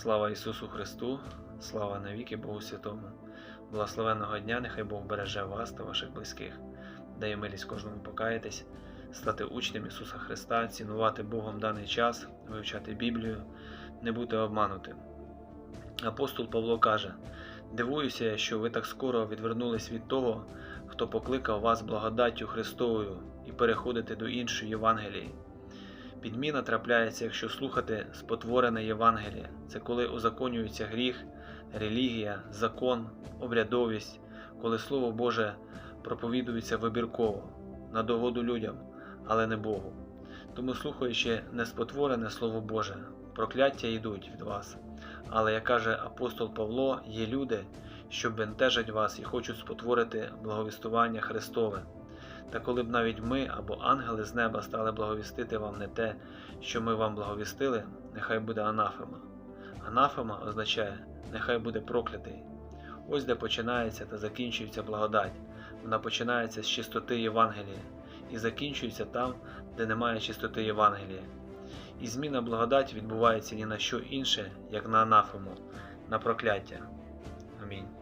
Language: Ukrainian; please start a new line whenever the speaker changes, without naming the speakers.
Слава Ісусу Христу, слава навіки Богу Святому. Благословенного дня, нехай Бог береже вас та ваших близьких, дає милість кожному покаятись, стати учнем Ісуса Христа, цінувати Богом даний час, вивчати Біблію, не бути обманутим. Апостол Павло каже: Дивуюся, що ви так скоро відвернулись від того, хто покликав вас благодаттю Христовою і переходите до іншої Євангелії. Підміна трапляється, якщо слухати спотворене Євангеліє. Це коли узаконюється гріх, релігія, закон, обрядовість, коли Слово Боже проповідується вибірково, на догоду людям, але не Богу. Тому, слухаючи неспотворене Слово Боже, прокляття йдуть від вас. Але, як каже апостол Павло, є люди, що бентежать вас і хочуть спотворити благовістування Христове. Та коли б навіть ми або ангели з неба стали благовістити вам не те, що ми вам благовістили, нехай буде анафема. Анафема означає нехай буде проклятий. Ось де починається та закінчується благодать. Вона починається з чистоти Євангелія і закінчується там, де немає чистоти Євангелія. І зміна благодать відбувається ні на що інше, як на анафему, на прокляття. Амінь.